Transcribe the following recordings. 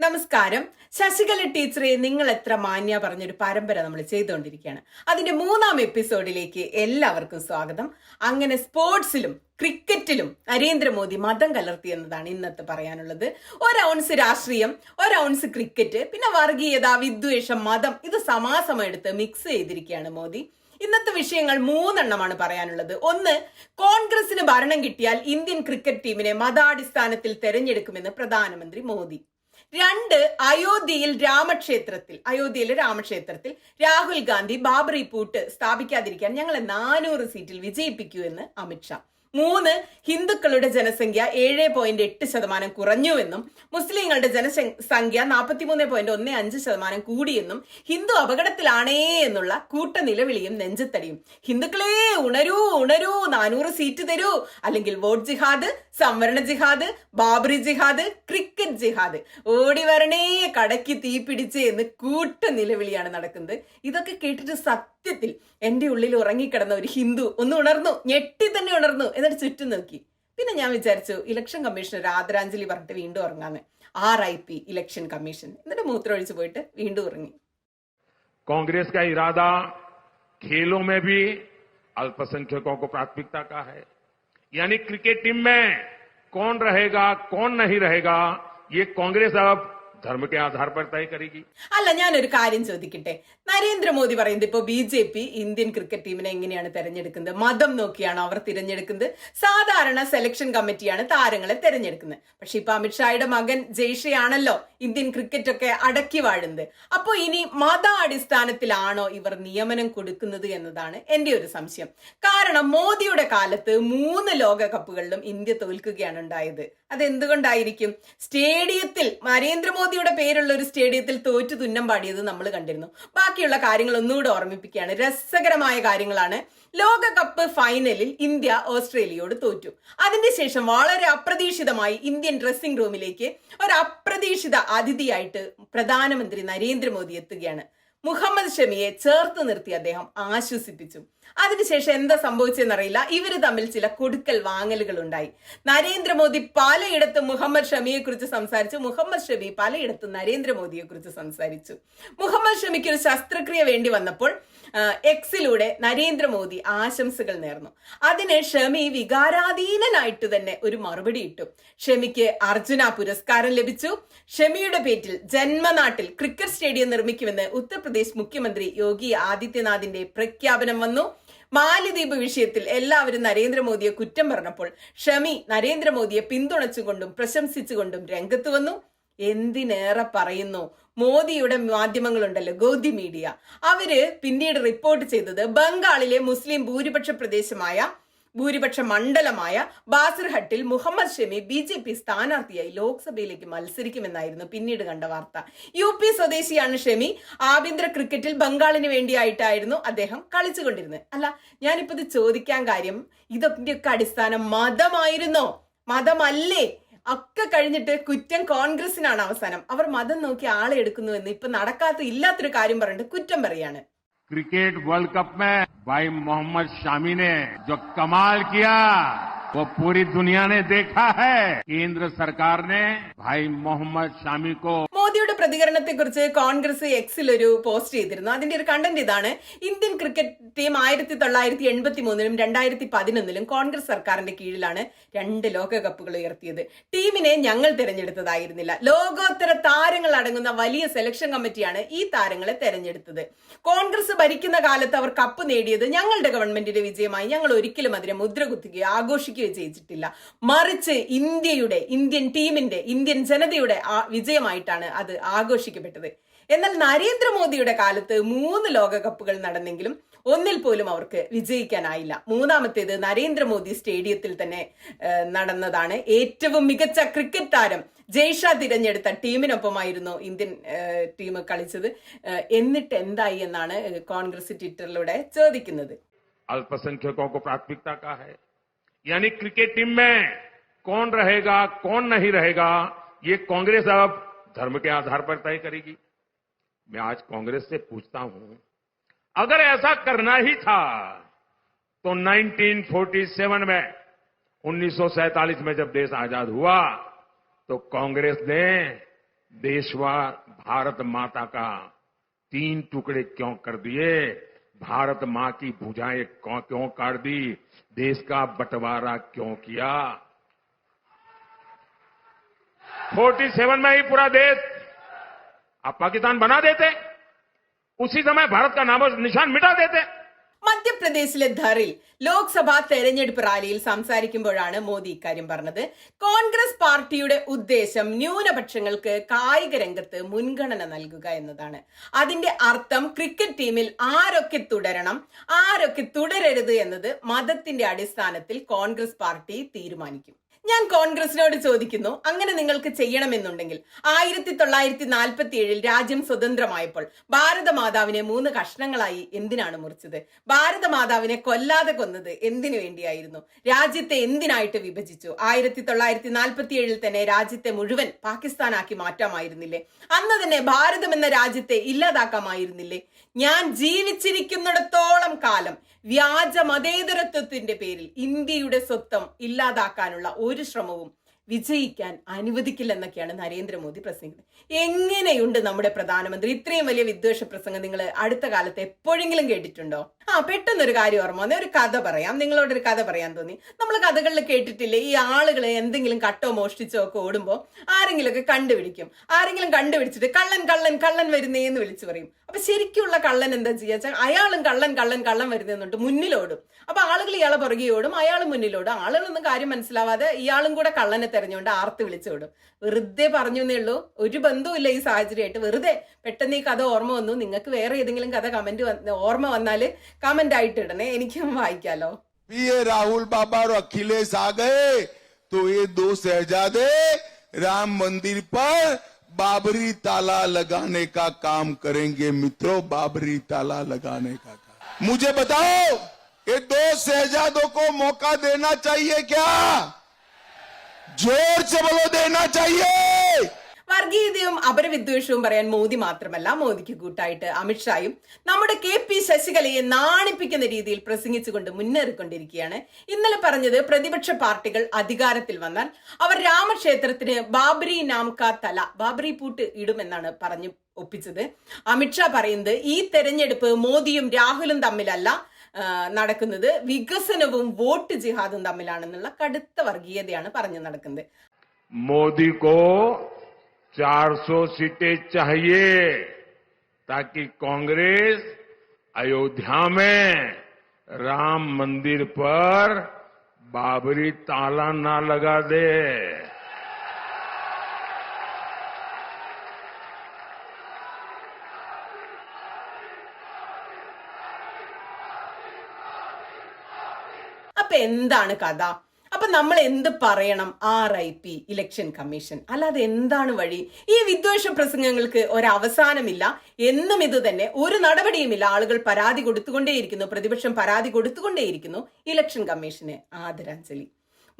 നമസ്കാരം. ശശികല ടീച്ചറെ നിങ്ങൾ എത്ര മാന്യ പറഞ്ഞൊരു പരമ്പര നമ്മൾ ചെയ്തുകൊണ്ടിരിക്കുകയാണ്. അതിന്റെ മൂന്നാം എപ്പിസോഡിലേക്ക് എല്ലാവർക്കും സ്വാഗതം. അങ്ങനെ സ്പോർട്സിലും ക്രിക്കറ്റിലും നരേന്ദ്രമോദി മതം കലർത്തി എന്നതാണ് ഇന്നത്തെ പറയാനുള്ളത്. ഒരൗൺസ് രാഷ്ട്രീയം ഒരൗൺസ് ക്രിക്കറ്റ് പിന്നെ വർഗീയത വിദ്വേഷം മതം ഇത് സമാസമെടുത്ത് മിക്സ് ചെയ്തിരിക്കുകയാണ് മോദി. ഇന്നത്തെ വിഷയങ്ങൾ മൂന്നെണ്ണമാണ് പറയാനുള്ളത്. ഒന്ന് കോൺഗ്രസിന് ഭരണം കിട്ടിയാൽ ഇന്ത്യൻ ക്രിക്കറ്റ് ടീമിനെ മതാടിസ്ഥാനത്തിൽ തെരഞ്ഞെടുക്കുമെന്ന് പ്രധാനമന്ത്രി മോദി. രണ്ട് അയോധ്യയിൽ രാമക്ഷേത്രത്തിൽ അയോധ്യയിലെ രാമക്ഷേത്രത്തിൽ രാഹുൽ ഗാന്ധി ബാബറി പൂട്ട് സ്ഥാപിക്കാതിരിക്കാൻ ഞങ്ങളെ നാനൂറ് സീറ്റിൽ വിജയിപ്പിക്കൂ എന്ന് അമിത്ഷാ മൂന്ന് ഹിന്ദുക്കളുടെ ജനസംഖ്യ ഏഴ് പോയിന്റ് എട്ട് ശതമാനം കുറഞ്ഞുവെന്നും മുസ്ലിങ്ങളുടെ ജനസംഖ്യ നാൽപ്പത്തിമൂന്ന് പോയിന്റ് ഒന്ന് അഞ്ച് ശതമാനം കൂടിയെന്നും ഹിന്ദു അപകടത്തിലാണേ എന്നുള്ള കൂട്ട നിലവിളിയും നെഞ്ചത്തടിയും. ഹിന്ദുക്കളെ ഉണരൂ ഉണരൂ നാനൂറ് സീറ്റ് തരൂ. അല്ലെങ്കിൽ വോട്ട് ജിഹാദ് സംവരണ ജിഹാദ് ബാബറി ജിഹാദ് ക്രിക്കറ്റ് ജിഹാദ്. ഓടി വരണേ കടയ്ക്ക് തീ പിടിച്ച് എന്ന് കൂട്ട നിലവിളിയാണ് നടക്കുന്നത്. ഇതൊക്കെ കേട്ടിട്ട് സത്യത്തിൽ എന്റെ ഉള്ളിൽ ഉറങ്ങിക്കിടന്ന ഒരു ഹിന്ദു ഒന്ന് ഉണർന്നു ഞെട്ടി തന്നെ ഉണർന്നു. എന്നിട്ട് ചുറ്റും നോക്കി പിന്നെ ഞാൻ വിചാരിച്ചു ഇലക്ഷൻ കമ്മീഷണർ ആദരാഞ്ജലി പറഞ്ഞിട്ട് വീണ്ടും ഉറങ്ങാന്ന് R I P election commission എന്നിട്ട് മൂത്രമൊഴിച്ച് പോയിട്ട് വീണ്ടും ഉറങ്ങി कांग्रेस का इरादा खेलों में भी अल्पसंख्यकों को प्राथमिकता का है यानी क्रिकेट टीम में कौन रहेगा कौन नहीं रहेगा ये कांग्रेस अब ധർമ്മത്തെ ആധാർ അല്ല ഞാനൊരു കാര്യം ചോദിക്കട്ടെ? നരേന്ദ്രമോദി പറയുന്നത് ഇപ്പൊ B J P Indian cricket ടീമിനെ എങ്ങനെയാണ് തെരഞ്ഞെടുക്കുന്നത്? മതം നോക്കിയാണ് അവർ തിരഞ്ഞെടുക്കുന്നത്? സാധാരണ സെലക്ഷൻ കമ്മിറ്റിയാണ് താരങ്ങളെ തെരഞ്ഞെടുക്കുന്നത്. പക്ഷെ ഇപ്പൊ അമിത്ഷായുടെ മകൻ ജയ്ഷയാണല്ലോ ഇന്ത്യൻ ക്രിക്കറ്റ് ഒക്കെ അടക്കി വാഴുന്നത്. അപ്പോൾ ഇനി മതാടിസ്ഥാനത്തിലാണോ ഇവർ നിയമനം കൊടുക്കുന്നത് എന്നതാണ് എന്റെ ഒരു സംശയം. കാരണം മോദിയുടെ കാലത്ത് മൂന്ന് ലോകകപ്പുകളിലും ഇന്ത്യ തോൽക്കുകയാണ് ഉണ്ടായത്. അതെന്തുകൊണ്ടായിരിക്കും? സ്റ്റേഡിയത്തിൽ നരേന്ദ്രമോദി നരേന്ദ്രമോദിയുടെ പേരുള്ള ഒരു സ്റ്റേഡിയത്തിൽ തോറ്റു തുന്നം പാടിയത് നമ്മൾ കണ്ടിരുന്നു. ബാക്കിയുള്ള കാര്യങ്ങൾ ഒന്നുകൂടെ ഓർമ്മിപ്പിക്കുകയാണ്. രസകരമായ കാര്യങ്ങളാണ്. ലോകകപ്പ് ഫൈനലിൽ ഇന്ത്യ ഓസ്ട്രേലിയയോട് തോറ്റു. അതിനുശേഷം വളരെ അപ്രതീക്ഷിതമായി ഇന്ത്യൻ ഡ്രസ്സിംഗ് റൂമിലേക്ക് ഒരു അപ്രതീക്ഷിത അതിഥിയായിട്ട് പ്രധാനമന്ത്രി നരേന്ദ്രമോദി എത്തുകയാണ്. മുഹമ്മദ് ഷമിയെ ചേർത്ത് നിർത്തി അദ്ദേഹം ആശ്വസിപ്പിച്ചു. അതിനുശേഷം എന്താ സംഭവിച്ചെന്നറിയില്ല. ഇവർ തമ്മിൽ ചില കൊടുക്കൽ വാങ്ങലുകൾ ഉണ്ടായി നരേന്ദ്രമോദി പലയിടത്തും മുഹമ്മദ് ഷമിയെ കുറിച്ച് സംസാരിച്ചു. മുഹമ്മദ് ഷമി പലയിടത്ത് നരേന്ദ്രമോദിയെ കുറിച്ച് സംസാരിച്ചു. മുഹമ്മദ് ഷമിക്ക് ഒരു ശസ്ത്രക്രിയ വേണ്ടി വന്നപ്പോൾ എക്സിലൂടെ നരേന്ദ്രമോദി ആശംസകൾ നേർന്നു. അതിന് ഷമി വികാരാധീനനായിട്ട് തന്നെ ഒരു മറുപടി ഇട്ടു. ഷമിക്ക് അർജുന പുരസ്കാരം ലഭിച്ചു. ഷമിയുടെ പേരിൽ ജന്മനാട്ടിൽ ക്രിക്കറ്റ് സ്റ്റേഡിയം നിർമ്മിക്കുമെന്ന് ഉത്തർപ്രദേശ് മുഖ്യമന്ത്രി യോഗി ആദിത്യനാഥിന്റെ പ്രഖ്യാപനം വന്നു. മാലിദ്വീപ് വിഷയത്തിൽ എല്ലാവരും നരേന്ദ്രമോദിയെ കുറ്റം പറഞ്ഞപ്പോൾ ഷമി നരേന്ദ്രമോദിയെ പിന്തുണച്ചുകൊണ്ടും പ്രശംസിച്ചുകൊണ്ടും രംഗത്ത് വന്നു. എന്തിനേറെ പറയുന്നു? മോദിയുടെ മാധ്യമങ്ങളുണ്ടല്ലോ ഗോദി മീഡിയ. അവർ പിന്നീട് റിപ്പോർട്ട് ചെയ്തത് ബംഗാളിലെ മുസ്ലിം ഭൂരിപക്ഷ പ്രദേശമായ ഭൂരിപക്ഷ മണ്ഡലമായ ബാസിർഹട്ടിൽ Mohammed Shami B J P സ്ഥാനാർത്ഥിയായി ലോക്സഭയിലേക്ക് മത്സരിക്കുമെന്നായിരുന്നു പിന്നീട് കണ്ട വാർത്ത. യു പി സ്വദേശിയാണ് ഷമി. ആഭ്യന്തര ക്രിക്കറ്റിൽ ബംഗാളിന് വേണ്ടിയായിട്ടായിരുന്നു അദ്ദേഹം കളിച്ചുകൊണ്ടിരുന്നത്. അല്ല ഞാനിപ്പോ ഇത് ചോദിക്കാൻ കാര്യം ഇതൊക്കെയൊക്കെ അടിസ്ഥാനം മതമായിരുന്നോ? മതമല്ലേ? ഒക്കെ കഴിഞ്ഞിട്ട് കുറ്റം കോൺഗ്രസിനാണ് അവസാനം. അവർ മതം നോക്കി ആളെ എടുക്കുന്നുവെന്ന് ഇപ്പൊ നടക്കാത്ത ഇല്ലാത്തൊരു കാര്യം പറഞ്ഞിട്ട് കുറ്റം പറയാണ്. क्रिकेट वर्ल्ड कप में भाई मोहम्मद शामी ने जो कमाल किया, वो पूरी दुनिया ने देखा है। केंद्र सरकार ने भाई मोहम्मद शामी को മോദിയുടെ പ്രതികരണത്തെക്കുറിച്ച് കോൺഗ്രസ് എക്സിൽ ഒരു പോസ്റ്റ് ചെയ്തിരുന്നു. അതിന്റെ ഒരു കണ്ടന്റ് ഇതാണ്. ഇന്ത്യൻ ക്രിക്കറ്റ് ടീം ആയിരത്തി തൊള്ളായിരത്തി എൺപത്തി മൂന്നിലും രണ്ടായിരത്തി പതിനൊന്നിലും കോൺഗ്രസ് സർക്കാരിന്റെ കീഴിലാണ് രണ്ട് ലോകകപ്പുകൾ ഉയർത്തിയത്. ടീമിനെ ഞങ്ങൾ തിരഞ്ഞെടുത്തതായിരുന്നില്ല. ലോകോത്തര താരങ്ങൾ അടങ്ങുന്ന വലിയ സെലക്ഷൻ കമ്മിറ്റിയാണ് ഈ താരങ്ങളെ തെരഞ്ഞെടുത്തത്. കോൺഗ്രസ് ഭരിക്കുന്ന കാലത്ത് അവർ കപ്പ് നേടിയത് ഞങ്ങളുടെ ഗവൺമെന്റിന്റെ വിജയമായി. ഞങ്ങൾ ഒരിക്കലും അതിനെ മുദ്ര കുത്തുകയോ ആഘോഷിക്കുകയോ ചെയ്തിട്ടില്ല. മറിച്ച് ഇന്ത്യയുടെ ഇന്ത്യൻ ടീമിന്റെ ഇന്ത്യൻ ജനതയുടെ വിജയമായിട്ടാണ് അത് ആഘോഷിക്കപ്പെട്ടത് എന്നാൽ നരേന്ദ്രമോദിയുടെ കാലത്ത് മൂന്ന് ലോകകപ്പുകൾ നടന്നെങ്കിലും ഒന്നിൽ പോലും അവർക്ക് വിജയിക്കാനായില്ല മൂന്നാമത്തേത് നരേന്ദ്രമോദി സ്റ്റേഡിയത്തിൽ തന്നെ ഏഹ്, നടന്നതാണ് ഏറ്റവും മികച്ച ക്രിക്കറ്റ് താരം ജയ്ഷ തിരഞ്ഞെടുത്ത ടീമിനൊപ്പമായിരുന്നു ഇന്ത്യൻ ഏഹ്, ടീം കളിച്ചത് ഏഹ്, എന്നിട്ട് എന്തായി എന്നാണ് ഏഹ്, കോൺഗ്രസ് ട്വിറ്ററിലൂടെ ചോദിക്കുന്നത് अल्पसंख्यकों को प्राथमिकता का है यानी क्रिकेट टीम में कौन रहेगा कौन नहीं रहेगा ये कांग्रेस अब धर्म के आधार पर तय करेगी। मैं आज कांग्रेस से पूछता हूँ, अगर ऐसा करना ही था तो 1947 में 1947 में जब देश आज़ाद हुआ तो कांग्रेस ने देशवार भारत माता का तीन टुकड़े क्यों कर दिए? भारत माँ की भुजाएँ क्यों काट दी? देश का बंटवारा क्यों किया? 47 में ही पूरा देश आप पाकिस्तान बना देते उसी समय भारत का नामो निशान मिटा देते മധ്യപ്രദേശിലെ ധറിൽ ലോക്സഭാ തെരഞ്ഞെടുപ്പ് റാലിയിൽ സംസാരിക്കുമ്പോഴാണ് മോദി ഇക്കാര്യം പറഞ്ഞത് കോൺഗ്രസ് പാർട്ടിയുടെ ഉദ്ദേശം ന്യൂനപക്ഷങ്ങൾക്ക് കായിക രംഗത്ത് മുൻഗണന നൽകുക എന്നതാണ് അതിന്റെ അർത്ഥം ക്രിക്കറ്റ് ടീമിൽ ആരൊക്കെ തുടരണം ആരൊക്കെ തുടരരുത് എന്നത് മതത്തിന്റെ അടിസ്ഥാനത്തിൽ കോൺഗ്രസ് പാർട്ടി തീരുമാനിക്കും ഞാൻ കോൺഗ്രസിനോട് ചോദിക്കുന്നു അങ്ങനെ നിങ്ങൾക്ക് ചെയ്യണമെന്നുണ്ടെങ്കിൽ ആയിരത്തി തൊള്ളായിരത്തി നാൽപ്പത്തി ഏഴിൽ രാജ്യം സ്വതന്ത്രമായപ്പോൾ ഭാരതമാതാവിനെ മൂന്ന് കഷ്ണങ്ങളായി എന്തിനാണ് മുറിച്ചത്? ഭാരതമാതാവിനെ കൊല്ലാതെ കൊന്നത് എന്തിനു വേണ്ടിയായിരുന്നു? രാജ്യത്തെ എന്തിനായിട്ട് വിഭജിച്ചു? ആയിരത്തി തൊള്ളായിരത്തി നാൽപ്പത്തി ഏഴിൽ തന്നെ രാജ്യത്തെ മുഴുവൻ പാകിസ്ഥാനാക്കി മാറ്റാമായിരുന്നില്ലേ? അന്ന് തന്നെ ഭാരതം എന്ന രാജ്യത്തെ ഇല്ലാതാക്കാമായിരുന്നില്ലേ? ഞാൻ ജീവിച്ചിരിക്കുന്നിടത്തോളം കാലം വ്യാജ മതേതരത്വത്തിന്റെ പേരിൽ ഇന്ത്യയുടെ സ്വത്വം ഇല്ലാതാക്കാനുള്ള ഒരു ശ്രമവും വിജയിക്കാൻ അനുവദിക്കില്ലെന്നൊക്കെയാണ് നരേന്ദ്രമോദി പ്രസംഗിക്കുന്നത്. എങ്ങനെയുണ്ട് നമ്മുടെ പ്രധാനമന്ത്രി? ഇത്രയും വലിയ വിദ്വേഷ പ്രസംഗം നിങ്ങൾ അടുത്ത കാലത്ത് എപ്പോഴെങ്കിലും കേട്ടിട്ടുണ്ടോ? ആ പെട്ടെന്നൊരു കാര്യം ഓർമ്മ വന്നേ. ഒരു കഥ പറയാം. നിങ്ങളോട് ഒരു കഥ പറയാൻ തോന്നി. നമ്മൾ കഥകളിൽ കേട്ടിട്ടില്ലേ? ഈ ആളുകൾ എന്തെങ്കിലും കട്ടോ മോഷ്ടിച്ചോ ഒക്കെ ഓടുമ്പോൾ ആരെങ്കിലുമൊക്കെ കണ്ടുപിടിക്കും. ആരെങ്കിലും കണ്ടുപിടിച്ചിട്ട് കള്ളൻ കള്ളൻ കള്ളൻ വരുന്നേ എന്ന് വിളിച്ചു പറയും. അപ്പൊ ശരിക്കുള്ള കള്ളൻ എന്താ ചെയ്യാ? അയാളും കള്ളൻ കള്ളൻ കള്ളൻ വരുന്നുണ്ട് മുന്നിലോടും. അപ്പൊ ആളുകൾ ഇയാളെ പുറകെ ഓടും. അയാളും മുന്നിലോടും. ആളുകളൊന്നും കാര്യം മനസ്സിലാവാതെ ഇയാളും കൂടെ കള്ളനെ തെരഞ്ഞുകൊണ്ട് ആർത്ത് വിളിച്ചോടും വെറുതെ പറഞ്ഞു എന്നേ ഉള്ളൂ ഒരു ബന്ധവുമില്ല ഈ സാഹചര്യമായിട്ട് വെറുതെ പെട്ടെന്ന് ഈ കഥ ഓർമ്മ വന്നു നിങ്ങൾക്ക് വേറെ ഏതെങ്കിലും കഥ കമന്റ് ഓർമ്മ വന്നാല് കമന്റ് ആയിട്ട് ഇടണേ എനിക്കും വായിക്കാലോ ये राहुल बाबा और अखिलेश आ गए तो ये दो शहजादे राम मंदिर पर बाबरी ताला लगाने का काम करेंगे मित्रों बाबरी ताला लगाने का काम मुझे बताओ ये दो शहजादों को मौका देना चाहिए क्या जोर से बोलो देना चाहिए വർഗീയതയും അപരവിദ്വേഷവും പറയാൻ മോദി മാത്രമല്ല മോദിക്ക് കൂട്ടായിട്ട് അമിത്ഷായും നമ്മുടെ കെ പി ശശികലയെ നാണിപ്പിക്കുന്ന രീതിയിൽ പ്രസംഗിച്ചുകൊണ്ട് മുന്നേറിക്കൊണ്ടിരിക്കുകയാണ് ഇന്നലെ പറഞ്ഞത് പ്രതിപക്ഷ പാർട്ടികൾ അധികാരത്തിൽ വന്നാൽ അവർ രാമക്ഷേത്രത്തിന് ബാബരി നാംക തല ബാബരി പൂട്ട് ഇടുമെന്നാണ് പറഞ്ഞു ഒപ്പിച്ചത് അമിത്ഷാ പറയുന്നത് ഈ തെരഞ്ഞെടുപ്പ് മോദിയും രാഹുലും തമ്മിലല്ല ആ, നടക്കുന്നത് വികസനവും വോട്ട് ജിഹാദും തമ്മിലാണെന്നുള്ള കടുത്ത വർഗീയതയാണ് പറഞ്ഞു നടക്കുന്നത് मोदी को 400 सीटें चाहिए ताकि कांग्रेस अयोध्या में राम मंदिर पर बाबरी ताला ना लगा दे അപ്പൊ എന്താണ് കഥ? അപ്പൊ നമ്മൾ എന്ത് പറയണം? R I P election commission അല്ലാതെ എന്താണ് വഴി? ഈ വിദ്വേഷ പ്രസംഗങ്ങൾക്ക് ഒരവസാനമില്ല. എന്നും ഇത് തന്നെ ഒരു നടപടിയുമില്ല. ആളുകൾ പരാതി കൊടുത്തുകൊണ്ടേയിരിക്കുന്നു. പ്രതിപക്ഷം പരാതി കൊടുത്തുകൊണ്ടേയിരിക്കുന്നു. ഇലക്ഷൻ കമ്മീഷന് ആദരാഞ്ജലി.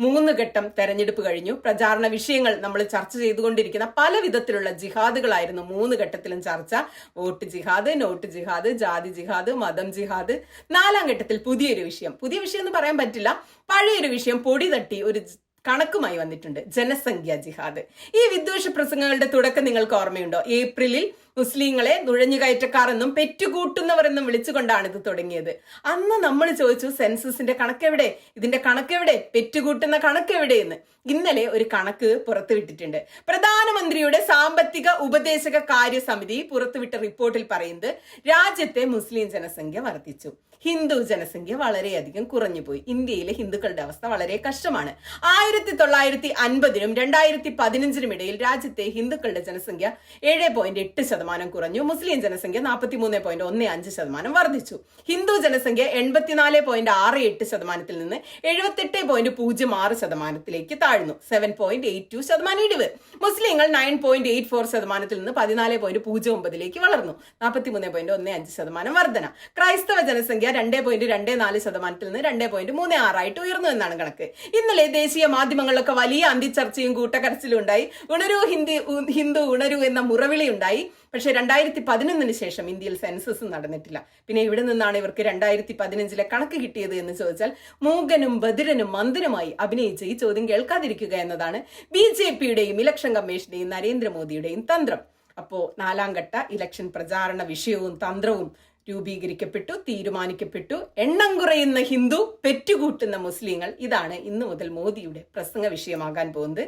മൂന്ന് ഘട്ടം തെരഞ്ഞെടുപ്പ് കഴിഞ്ഞു. പ്രചാരണ വിഷയങ്ങൾ നമ്മൾ ചർച്ച ചെയ്തുകൊണ്ടിരിക്കുന്ന പല വിധത്തിലുള്ള ജിഹാദുകളായിരുന്നു മൂന്ന് ഘട്ടത്തിലും ചർച്ച. വോട്ട് ജിഹാദ് നോട്ട് ജിഹാദ് ജാതി ജിഹാദ് മതം ജിഹാദ്. നാലാം ഘട്ടത്തിൽ പുതിയൊരു വിഷയം. പുതിയ വിഷയം എന്ന് പറയാൻ പറ്റില്ല. പഴയൊരു വിഷയം പൊടി തട്ടി ഒരു കണക്കുമായി വന്നിട്ടുണ്ട്. ജനസംഖ്യ ജിഹാദ്. ഈ വിദ്വേഷ പ്രസംഗങ്ങളുടെ തുടക്കം നിങ്ങൾക്ക് ഓർമ്മയുണ്ടോ? ഏപ്രിലിൽ മുസ്ലിങ്ങളെ നുഴഞ്ഞു കയറ്റക്കാർ എന്നും പെറ്റുകൂട്ടുന്നവർ എന്നും വിളിച്ചുകൊണ്ടാണ് ഇത് തുടങ്ങിയത്. അന്ന് നമ്മൾ ചോദിച്ചു സെൻസസിന്റെ കണക്കെവിടെ? ഇതിന്റെ കണക്കെവിടെ? പെറ്റുകൂട്ടുന്ന കണക്കെവിടെ എന്ന് ഇന്നലെ ഒരു കണക്ക് പുറത്തുവിട്ടിട്ടുണ്ട്. പ്രധാനമന്ത്രിയുടെ സാമ്പത്തിക ഉപദേശക കാര്യ സമിതി പുറത്തുവിട്ട റിപ്പോർട്ടിൽ പറയുന്നത് രാജ്യത്തെ മുസ്ലിം ജനസംഖ്യ വർദ്ധിച്ചു. ഹിന്ദു ജനസംഖ്യ വളരെയധികം കുറഞ്ഞുപോയി. ഇന്ത്യയിലെ ഹിന്ദുക്കളുടെ അവസ്ഥ വളരെ കഷ്ടമാണ്. ആയിരത്തി തൊള്ളായിരത്തി അൻപതിനും രണ്ടായിരത്തി പതിനഞ്ചിനും ഇടയിൽ രാജ്യത്തെ ഹിന്ദുക്കളുടെ ജനസംഖ്യ ഏഴ് പോയിന്റ് എട്ട് ശതമാനം കുറഞ്ഞു. മുസ്ലിം ജനസംഖ്യ നാൽപ്പത്തി മൂന്ന് പോയിന്റ് ഒന്ന് അഞ്ച് ശതമാനം വർദ്ധിച്ചു. ഹിന്ദു ജനസംഖ്യ എൺപത്തിനാല് പോയിന്റ് ആറ് എട്ട് ശതമാനത്തിൽ നിന്ന് എഴുപത്തെട്ട് പോയിന്റ് പൂജ്യം ആറ് ശതമാനത്തിലേക്ക് താഴ്ന്നു. സെവൻ പോയിന്റ് എയ്റ്റ് ടു ശതമാനം ഇടിവ്. മുസ്ലിങ്ങൾ നയൻ പോയിന്റ് എയ്റ്റ് ഫോർ ശതമാനത്തിൽ നിന്ന് പതിനാല് പോയിന്റ് പൂജ്യം ഒമ്പതിലേക്ക് വളർന്നു. നാൽപ്പത്തി മൂന്ന് പോയിന്റ് ഒന്ന് അഞ്ച് ശതമാനം വർധന. ക്രൈസ്തവ ജനസംഖ്യ രണ്ട് പോയിന്റ് രണ്ട് നാല് ശതമാനത്തിൽ നിന്ന് രണ്ട് പോയിന്റ് മൂന്ന് ആറായിട്ട് ഉയർന്നു എന്നാണ് കണക്ക്. ഇന്നലെ ദേശീയ മാധ്യമങ്ങളിലൊക്കെ വലിയ അന്തിച്ചർച്ചയും കൂട്ടക്കരച്ചിലും ഉണ്ടായി. ഉണരൂ ഹിന്ദി ഹിന്ദു ഉണരൂ എന്ന മുറവിളി ഉണ്ടായി. പക്ഷെ രണ്ടായിരത്തി പതിനൊന്നിന് ശേഷം ഇന്ത്യയിൽ സെൻസസ് നടന്നിട്ടില്ല. പിന്നെ ഇവിടെ നിന്നാണ് ഇവർക്ക് രണ്ടായിരത്തി പതിനഞ്ചിലെ കണക്ക് കിട്ടിയത് എന്ന് ചോദിച്ചാൽ മൂകനും ബദിരനും മന്ദിരമായി അഭിനയിച്ച് ഈ ചോദ്യം കേൾക്കാതിരിക്കുക എന്നതാണ് ബി ജെ പിയുടെയും ഇലക്ഷൻ കമ്മീഷന്റെയും നരേന്ദ്രമോദിയുടെയും തന്ത്രം. അപ്പോ നാലാം ഘട്ട ഇലക്ഷൻ പ്രചാരണ വിഷയവും തന്ത്രവും രൂപീകരിക്കപ്പെട്ടു തീരുമാനിക്കപ്പെട്ടു. എണ്ണം കുറയുന്ന ഹിന്ദു പെറ്റുകൂട്ടുന്ന മുസ്ലിങ്ങൾ. ഇതാണ് ഇന്നു മുതൽ മോദിയുടെ പ്രസംഗ വിഷയമാകാൻ പോകുന്നത്.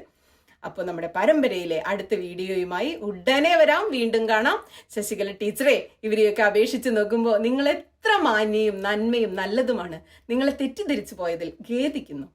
അപ്പോൾ നമ്മുടെ പരമ്പരയിലെ അടുത്ത വീഡിയോയുമായി ഉടനെ വരാം. വീണ്ടും കാണാം. ശശികല ടീച്ചറെ ഇവരെയൊക്കെ അപേക്ഷിച്ച് നോക്കുമ്പോൾ നിങ്ങൾ എത്ര മാന്യയും നന്മയും നല്ലതുമാണ്. നിങ്ങളെ തെറ്റിദ്ധരിച്ചു പോയതിൽ ഖേദിക്കുന്നു.